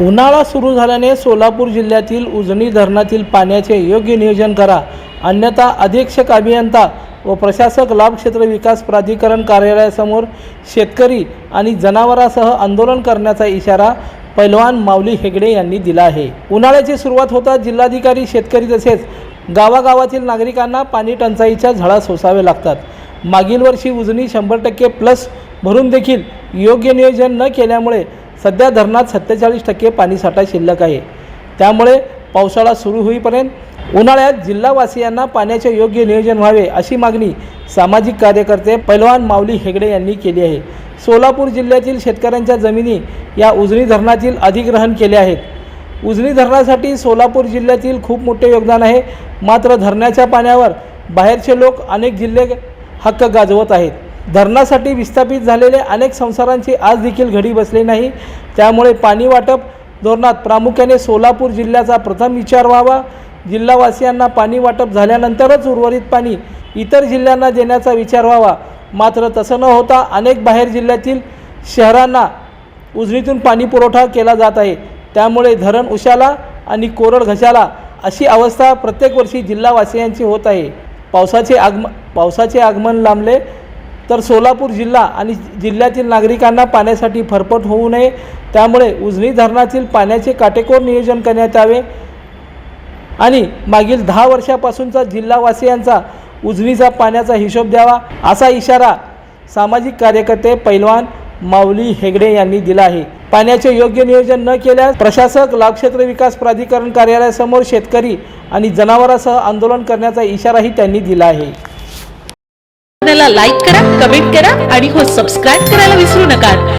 उन्हाळा सुरू झाल्याने सोलापूर जिल्ह्यातील उजनी धरणातील पाण्याचे योग्य नियोजन करा. अन्यथा अधीक्षक अभियंता व प्रशासक लाभ क्षेत्र विकास प्राधिकरण कार्यालयासमोर शेतकरी आणि जनावरांसह आंदोलन करण्याचा इशारा पैलवान माऊली हेगडे यांनी दिला आहे. उन्हाळ्याची सुरुवात होता जिल्हाधिकारी शेतकरी तसेच गावागावातील नागरिकांना पाणी टंचाईच्या झळा सोसावे लागतात. मागील वर्षी उजनी शंभर टक्के प्लस भरून देखील योग्य नियोजन न केल्यामुळे सध्या धरणात सत्तेचाळीस टक्के पाणीसाठा शिल्लक आहे. त्यामुळे पावसाळा सुरू होईपर्यंत उन्हाळ्यात जिल्हावासियांना पाण्याचे योग्य नियोजन व्हावे अशी मागणी सामाजिक कार्यकर्ते पैलवान माऊली हेगडे यांनी केली आहे. सोलापूर जिल्ह्यातील शेतकऱ्यांच्या जमिनी या उजनी धरणातील अधिग्रहण केले आहेत. उजनी धरणासाठी सोलापूर जिल्ह्यातील खूप मोठे योगदान आहे. मात्र धरणाच्या पाण्यावर बाहेरचे लोक अनेक जिल्हे हक्क गाजवत आहेत. धरणासाठी विस्थापित झालेले अनेक संसारांची आज देखील घडी बसली नाही. त्यामुळे पाणी वाटप धोरणात प्रामुख्याने सोलापूर जिल्ह्याचा प्रथम विचार व्हावा. जिल्हावासियांना पाणी वाटप झाल्यानंतरच उर्वरित पाणी इतर जिल्ह्यांना देण्याचा विचार व्हावा. मात्र तसं न होता अनेक बाहेर जिल्ह्यातील शहरांना उजनीतून पाणी पुरवठा केला जात आहे. त्यामुळे धरण उशाला आणि कोरड घशाला अशी अवस्था प्रत्येक वर्षी जिल्हावासियांची होत आहे. पावसाचे आगम पावसाचे आगमन लांबले तर सोलापूर जिल्हा आणि जिल्ह्यातील नागरिकांना पाण्यासाठी फरफट होऊ नये. त्यामुळे उजनी धरणातील पाण्याचे काटेकोर नियोजन करण्यात यावे. आणि मागील दहा वर्षापासूनचा जिल्हावासियांचा उजनीचा पाण्याचा हिशोब द्यावा असा इशारा सामाजिक कार्यकर्ते पैलवान माऊली हेगडे यांनी दिला आहे. पाण्याचे योग्य नियोजन न केल्यास प्रशासक लाभक्षेत्र विकास प्राधिकरण कार्यालयासमोर शेतकरी आणि जनावरांसह आंदोलन करण्याचा इशाराही त्यांनी दिला आहे. लाईक करा कमेंट करा आणि हो सबस्क्राईब करायला विसरू नका.